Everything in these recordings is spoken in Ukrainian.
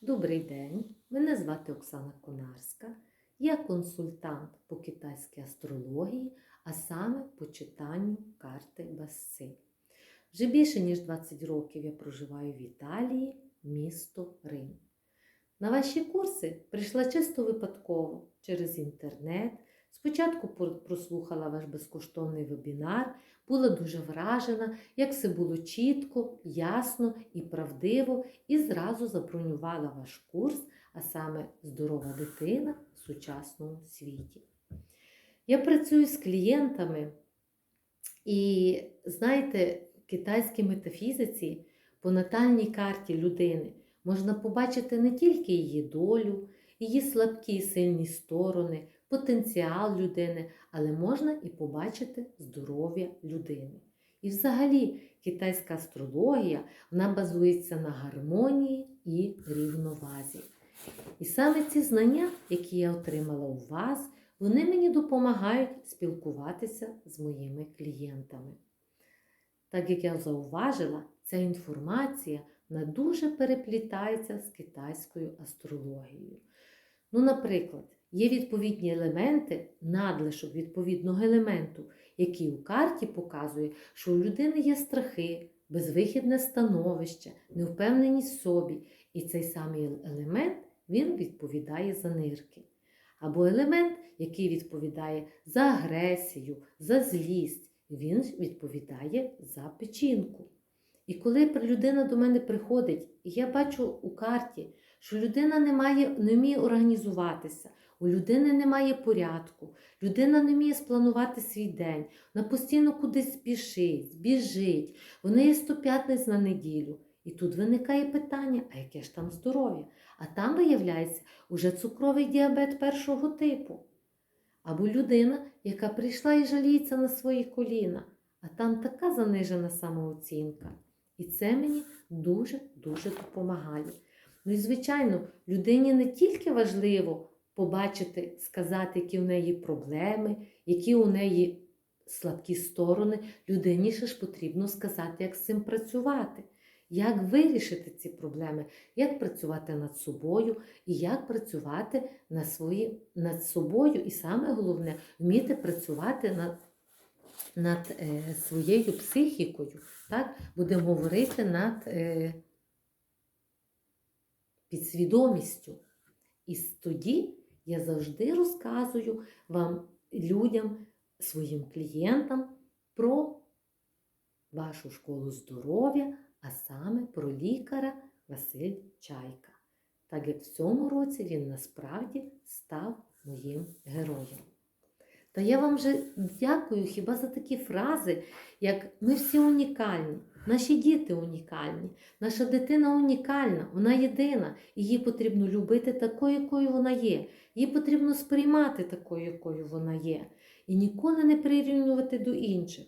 Добрий день, мене звати Оксана Конарська. Я консультант по китайській астрології, а саме по читанню карти Баси. Вже більше ніж 20 років я проживаю в Італії, місто Рим. На ваші курси прийшла чисто випадково через інтернет. Спочатку прослухала ваш безкоштовний вебінар, була дуже вражена, як все було чітко, ясно і правдиво, і зразу забронювала ваш курс, а саме здорова дитина в сучасному світі. Я працюю з клієнтами, і знаєте, в китайській метафізиці по натальній карті людини можна побачити не тільки її долю, її слабкі і сильні сторони, потенціал людини, але можна і побачити здоров'я людини. І взагалі китайська астрологія вона базується на гармонії і рівновазі. І саме ці знання, які я отримала у вас, вони мені допомагають спілкуватися з моїми клієнтами. Так як я зауважила, ця інформація вона дуже переплітається з китайською астрологією. Ну, наприклад, є відповідні елементи, надлишок відповідного елементу, який у карті показує, що у людини є страхи, безвихідне становище, невпевненість в собі. І цей самий елемент він відповідає за нирки. Або елемент, який відповідає за агресію, за злість, він відповідає за печінку. І коли людина до мене приходить, і я бачу у карті, що людина не, має, не вміє організуватися, у людини немає порядку, людина не вміє спланувати свій день, вона постійно кудись спішить, біжить, вона є 105 на неділю. І тут виникає питання, а яке ж там здоров'я? А там виявляється уже цукровий діабет першого типу. Або людина, яка прийшла і жаліється на свої коліна, а там така занижена самооцінка. І це мені дуже-дуже допомагає. Ну і, звичайно, людині не тільки важливо побачити, сказати, які в неї проблеми, які у неї слабкі сторони, людині ще ж потрібно сказати, як з цим працювати, як вирішити ці проблеми, як працювати над собою і як працювати над, свої, над собою, і саме головне вміти працювати над, над е, своєю психікою. Так? Будемо говорити над е, підсвідомістю. І тоді я завжди розказую вам, людям, своїм клієнтам про вашу школу здоров'я, а саме про лікаря Василь Чайка. Так як в цьому році він насправді став моїм героєм. Та я вам вже дякую хіба за такі фрази, як ми всі унікальні, наші діти унікальні, наша дитина унікальна, вона єдина, і її потрібно любити такою, якою вона є. Її потрібно сприймати такою, якою вона є, і ніколи не прирівнювати до інших.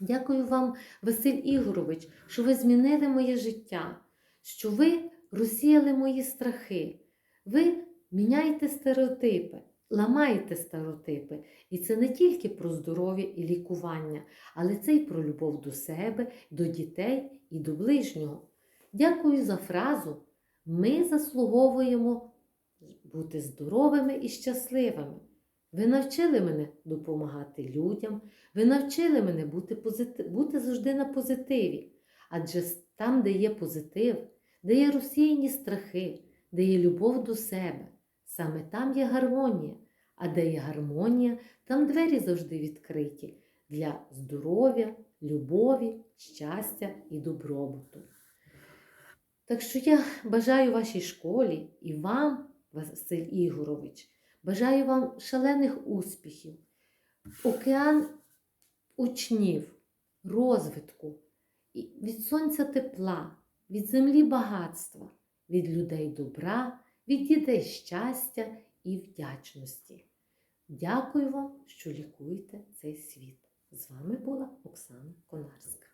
Дякую вам, Василь Ігорович, що ви змінили моє життя, що ви розсіяли мої страхи, ви міняєте стереотипи, ламаєте стереотипи. І це не тільки про здоров'я і лікування, але це й про любов до себе, до дітей і до ближнього. Дякую за фразу. Ми заслуговуємо бути здоровими і щасливими. Ви навчили мене допомагати людям, ви навчили мене бути, позитив, бути завжди на позитиві. Адже там, де є позитив, де є розсіяні страхи, де є любов до себе, саме там є гармонія. А де є гармонія, там двері завжди відкриті для здоров'я, любові, щастя і добробуту. Так що я бажаю вашій школі і вам, Василь Ігорович, бажаю вам шалених успіхів, океан учнів, розвитку, від сонця тепла, від землі багатства, від людей добра, від дітей щастя і вдячності. Дякую вам, що лікуєте цей світ. З вами була Оксана Конарська.